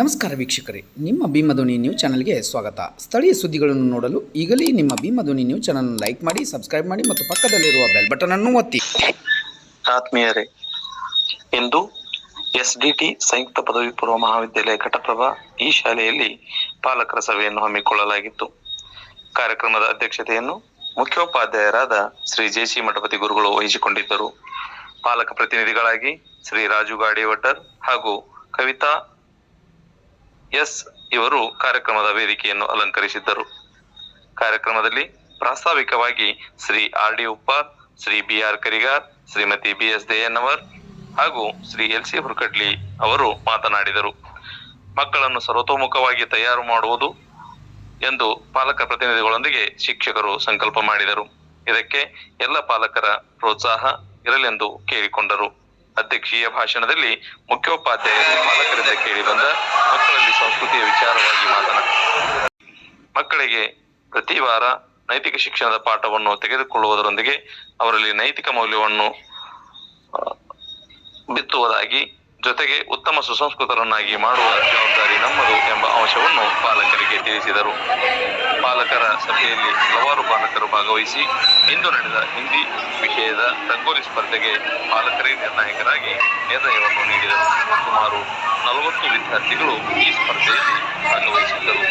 ನಮಸ್ಕಾರ ವೀಕ್ಷಕರೇ, ನಿಮ್ಮ ಭೀಮಧ್ವನಿ ನ್ಯೂಸ್ ಚಾನಲ್ಗೆ ಸ್ವಾಗತ. ಸ್ಥಳೀಯ ಸುದ್ದಿಗಳನ್ನು ನೋಡಲು ಈಗಲೇ ನಿಮ್ಮ ಭೀಮಧ್ವನಿ ನ್ಯೂಸ್ ಚಾನಲ್ ಲೈಕ್ ಮಾಡಿ, ಸಬ್ಸ್ಕ್ರೈಬ್ ಮಾಡಿ ಮತ್ತು ಪಕ್ಕದಲ್ಲಿರುವ ಬೆಲ್ ಬಟನ್ ಅನ್ನು ಒತ್ತಿ. ಆತ್ಮೀಯರೇ, ಇಂದು ಎಸ್ಡಿಟಿ ಸಂಯುಕ್ತ ಪದವಿ ಪೂರ್ವ ಮಹಾವಿದ್ಯಾಲಯ ಘಟಪ್ರಭಾ ಈ ಶಾಲೆಯಲ್ಲಿ ಪಾಲಕರ ಸಭೆಯನ್ನು ಹಮ್ಮಿಕೊಳ್ಳಲಾಗಿತ್ತು. ಕಾರ್ಯಕ್ರಮದ ಅಧ್ಯಕ್ಷತೆಯನ್ನು ಮುಖ್ಯೋಪಾಧ್ಯಾಯರಾದ ಶ್ರೀ ಜೆಸಿ ಮಠಪತಿ ಗುರುಗಳು ವಹಿಸಿಕೊಂಡಿದ್ದರು. ಪಾಲಕ ಪ್ರತಿನಿಧಿಗಳಾಗಿ ಶ್ರೀ ರಾಜು ಗಾಡಿವಟರ್ ಹಾಗೂ ಕವಿತಾ ಎಸ್, ಇವರು ಕಾರ್ಯಕ್ರಮದ ವೇದಿಕೆಯನ್ನು ಅಲಂಕರಿಸಿದ್ದರು. ಕಾರ್ಯಕ್ರಮದಲ್ಲಿ ಪ್ರಾಸ್ತಾವಿಕವಾಗಿ Shri R D Uppar Shri B R Karigar, Shrimati B S Deyannavar ಹಾಗೂ ಶ್ರೀ ಎಲ್ ಸಿ ಹುರ್ಕಡ್ಲಿ ಅವರು ಮಾತನಾಡಿದರು. ಮಕ್ಕಳನ್ನು ಸರ್ವತೋಮುಖವಾಗಿ ತಯಾರು ಮಾಡುವುದು ಎಂದು ಪಾಲಕ ಪ್ರತಿನಿಧಿಗಳೊಂದಿಗೆ ಶಿಕ್ಷಕರು ಸಂಕಲ್ಪ ಮಾಡಿದರು. ಇದಕ್ಕೆ ಎಲ್ಲ ಪಾಲಕರ ಪ್ರೋತ್ಸಾಹ ಇರಲೆಂದು ಕೇಳಿಕೊಂಡರು. ಅಧ್ಯಕ್ಷೀಯ ಭಾಷಣದಲ್ಲಿ ಮುಖ್ಯೋಪಾಧ್ಯಾಯರು ಪಾಲಕರಿಂದ ಕೇಳಿ ಬಂದ ಮಕ್ಕಳಲ್ಲಿ ಮಕ್ಕಳಿಗೆ ಪ್ರತಿ ವಾರ ನೈತಿಕ ಶಿಕ್ಷಣದ ಪಾಠವನ್ನು ತೆಗೆದುಕೊಳ್ಳುವುದರೊಂದಿಗೆ ಅವರಲ್ಲಿ ನೈತಿಕ ಮೌಲ್ಯವನ್ನು ಬಿತ್ತುವುದಾಗಿ ಜೊತೆಗೆ ಉತ್ತಮ ಸುಸಂಸ್ಕೃತರನ್ನಾಗಿ ಮಾಡುವ ಜವಾಬ್ದಾರಿ ನಮ್ಮದು ಎಂಬ ಅಂಶವನ್ನು ಪಾಲಕರಿಗೆ ತಿಳಿಸಿದರು. ಪಾಲಕರ ಸಭೆಯಲ್ಲಿ ಹಲವಾರು ಪಾಲಕರು ಭಾಗವಹಿಸಿ ಇಂದು ನಡೆದ ಹಿಂದಿ ವಿಷಯದ ರಂಗೋಲಿ ಸ್ಪರ್ಧೆಗೆ ಪಾಲಕರೇ ನಿರ್ಣಾಯಕರಾಗಿ ನಿರ್ಣಯವನ್ನು ನೀಡಿದರು. ಸುಮಾರು ನಲವತ್ತು ವಿದ್ಯಾರ್ಥಿಗಳು ಈ ಸ್ಪರ್ಧೆಯಲ್ಲಿ ಭಾಗವಹಿಸಿದ್ದರು.